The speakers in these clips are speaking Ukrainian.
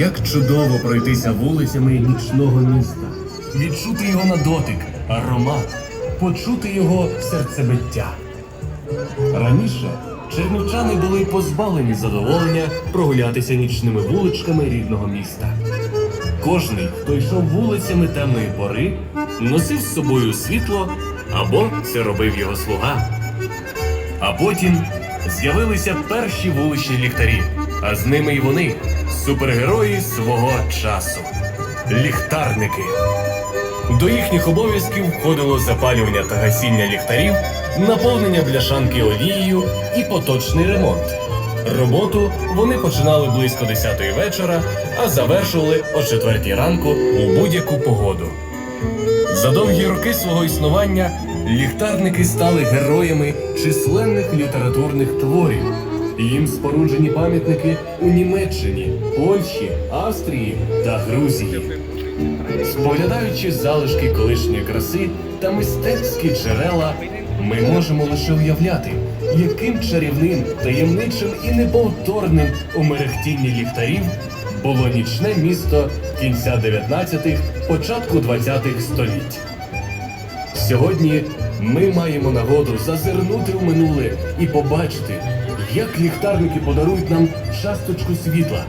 Як чудово пройтися вулицями нічного міста, відчути його на дотик, аромат, почути його серцебиття. Раніше чернівчани були позбавлені задоволення прогулятися нічними вуличками рідного міста. Кожний, хто йшов вулицями темної пори, носив з собою світло або це робив його слуга. А потім з'явилися перші вуличні ліхтарі, а з ними й вони супергерої свого часу ліхтарники. До їхніх обов'язків входило запалювання та гасіння ліхтарів, наповнення бляшанки олією і поточний ремонт. Роботу вони починали близько 10 вечора, а завершували о 4 ранку у будь-яку погоду. За довгі роки свого існування ліхтарники стали героями численних літературних творів. Їм споруджені пам'ятники у Німеччині, Польщі, Австрії та Грузії. Споглядаючи залишки колишньої краси та мистецькі джерела, ми можемо лише уявляти, яким чарівним, таємничим і неповторним у мерехтінні ліхтарів було нічне місто кінця 19-х, початку 20-х століть. Сьогодні ми маємо нагоду зазирнути в минуле і побачити, як ліхтарники подарують нам часточку світла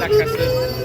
লাগতেছে।